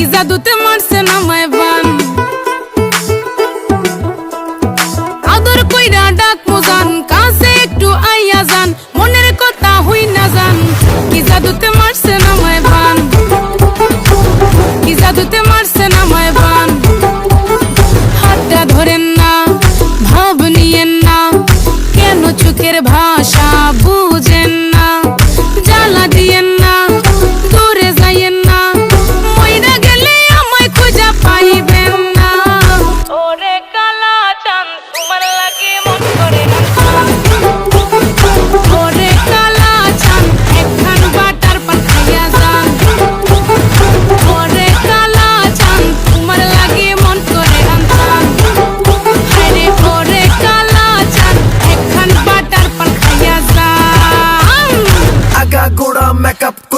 কি জাদুতে মারছে না মায় বান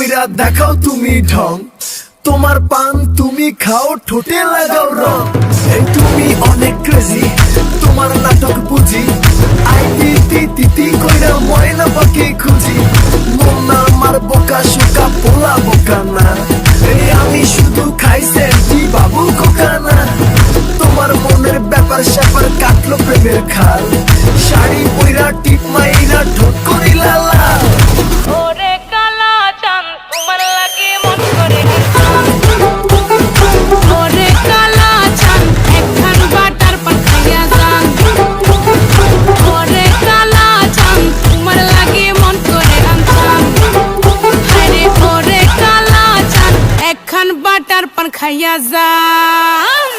কইরা দেখাও তুমি ঢং। তোমার পান তুমি খাও, ঠোঁটে লাগাও রং। তুমি অনেক ক্রেজি তোমার নাটক বুঝি আই তিতি তিতি কইরা ময়না খুঁজি। আমার বোকা শোকা পোলা বোকা না। এই আমি শুধু খাইছে দি বাবু কোকা না। তোমার মনের ব্যাপার স্যাপার কাটলো প্রেমের খাল। শাড়ি পইরা টিপ খাইয়া যান